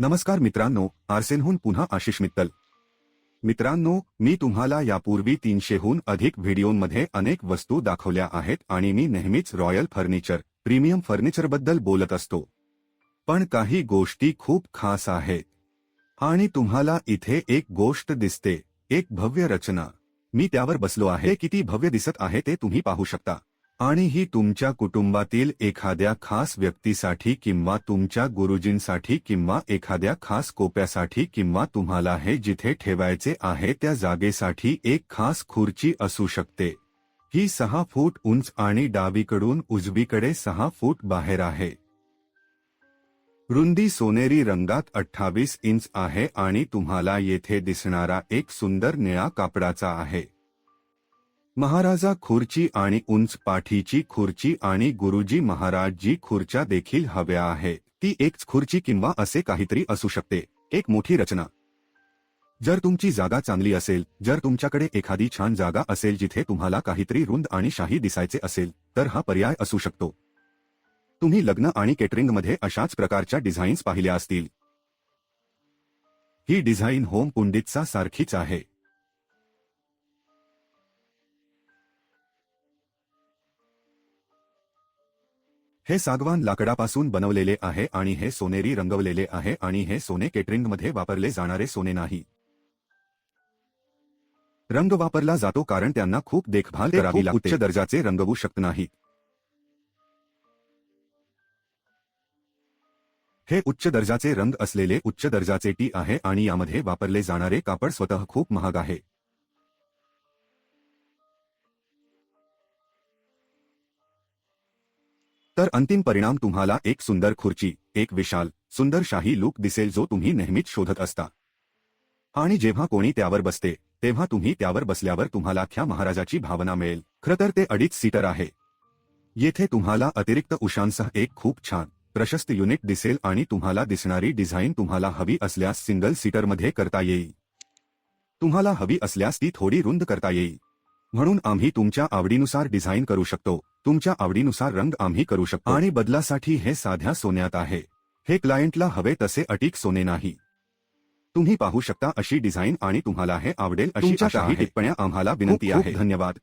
नमस्कार मित्रांनो आर्सेनहून पुन्हा आशिष मित्तल. मित्रांनो मी तुम्हाला यापूर्वी तीनशेहून अधिक व्हिडिओमध्ये अनेक वस्तू दाखवल्या आहेत आणि मी नेहमीच रॉयल फर्निचर प्रीमियम फर्निचरबद्दल बोलत असतो. पण काही गोष्टी खूप खास आहेत. आणि तुम्हाला इथे एक गोष्ट दिसते एक भव्य रचना. मी त्यावर बसलो आहे किती भव्य दिसत आहे ते तुम्ही पाहू शकता. आणि ही तुमच्या कुटुंबातील एखाद्या खास व्यक्तीसाठी किंवा तुमच्या गुरुजींसाठी किंवा एखाद्या खास कोप्यासाठी किंवा तुम्हाला हे जिथे ठेवायचे आहे त्या जागेसाठी एक खास खुर्ची असू शकते. ही सहा फूट उंच आणि डावीकडून उजवीकडे सहा फूट बाहेर आहे. रुंदी सोनेरी रंगात अठ्ठावीस इंच आहे आणि तुम्हाला येथे दिसणारा एक सुंदर निळा कापडाचा आहे. महाराजा खुर्ची आणि उंच पाठीची खुर्ची आणि गुरुजी महाराजजी खुर्च्या देखील हव्या आहे. ती एक खुर्ची किंवा असे काहीतरी असू शकते. एक मोठी रचना. जर तुमची जागा चांगली असेल जर तुमच्याकडे एखादी छान जागा असेल जिथे तुम्हाला काहीतरी रुंद आणि शाही दिसायचे असेल तर हा पर्याय असू शकतो. तुम्ही लग्न आणि केटरिंगमध्ये अशाच प्रकारच्या डिझाईन्स पाहिल्या असतील. ही डिझाईन होम पुंडितचा सारखीच आहे. हे सागवान लाकडापासून बनवलेले आहे आणि हे सोनेरी रंगवलेले आहे आणि हे सोने केटरिंगमध्ये वापरले जाणारे सोने नाही. रंग वापरला जातो कारण त्यांना खूप देखभाल करावी लागते. उच्च दर्जाचे रंगवू शकत नाहीत हे उच्च दर्जाचे रंग असलेले उच्च दर्जाचे टी आहे आणि यामध्ये वापरले जाणारे कापड स्वतः खूप महाग आहे. तर अंतिम परिणाम तुम्हाला एक सुंदर खुर्ची एक विशाल सुंदर शाही लुक दिसेल जो तुम्ही नेहमीच शोधत असता. आणि जेव्हा कोणी त्यावर बसते तेव्हा तुम्ही त्यावर बसल्यावर तुम्हाला ख्या महाराजाची भावना मिळेल. खरं तर ते अडीच सीटर आहे. येथे तुम्हाला अतिरिक्त उशांसह एक खूप छान प्रशस्त युनिट दिसेल आणि तुम्हाला दिसणारी डिझाईन तुम्हाला हवी असल्यास सिंगल सीटरमध्ये करता येईल. तुम्हाला हवी असल्यास ती थोडी रुंद करता येईल. म्हणून आम्ही तुमच्या आवडीनुसार डिझाईन करू शकतो. तुमच्या आवडीनुसार रंग आम्ही करू शकतो. आणि बदलासाठी हे साध्या सोन्यात आहे. हे क्लायंटला हवे तसे अटीक सोने नाही. तुम्ही पाहू शकता अशी डिझाईन आणि तुम्हाला हे आवडेल अशी टिप्पण्या आम्हाला विनंती आहे. धन्यवाद.